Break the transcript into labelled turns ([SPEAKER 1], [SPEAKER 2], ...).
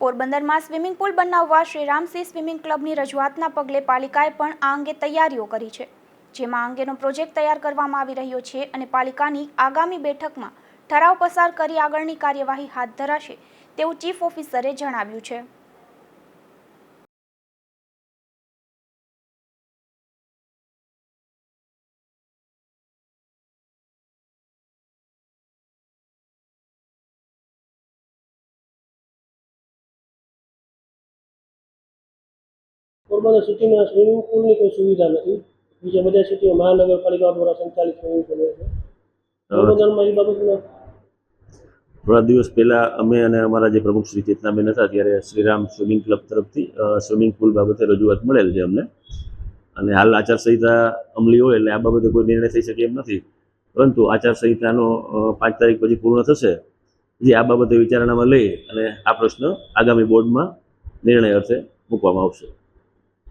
[SPEAKER 1] પોરબંદરમાં swimming pool બનાવવા શ્રીરામસિંહ swimming ક્લબની રજૂઆતના પગલે પાલિકાએ પણ આ અંગે તૈયારીઓ કરી છે. જેમાં અંગેનો પ્રોજેક્ટ તૈયાર કરવામાં આવી રહ્યો છે અને પાલિકાની આગામી બેઠકમાં ઠરાવ પસાર કરી આગળની કાર્યવાહી હાથ ધરાશે તેવું ચીફ ઓફિસરે જણાવ્યું છે.
[SPEAKER 2] પોરબંદર સિટીમાં સ્વિમિંગ પુલની કોઈ સુવિધા નથી. બીજા બધા સિટીઓ મહાનગરપાલિકા દ્વારા સંચાલિત સ્વિમિંગ પુલ હોય છે. પોરબંદરમાં એ બાબતમાં?
[SPEAKER 3] થોડા દિવસ પહેલાં અમે અને અમારા જે પ્રમુખ શ્રી ચેતનાબેન હતા ત્યારે શ્રીરામ સ્વિમિંગ ક્લબ તરફથી સ્વિમિંગ પુલ બાબતે રજૂઆત મળેલ છે અમને. અને હાલ આચારસંહિતા અમલી હોય એટલે આ બાબતે કોઈ નિર્ણય થઈ શકે એમ નથી. પરંતુ આચારસંહિતાનો પાંચ તારીખ પછી પૂર્ણ થશે. જે આ બાબતે વિચારણામાં લઈ અને આ પ્રશ્ન આગામી બોર્ડમાં નિર્ણય અર્થે મૂકવામાં આવશે.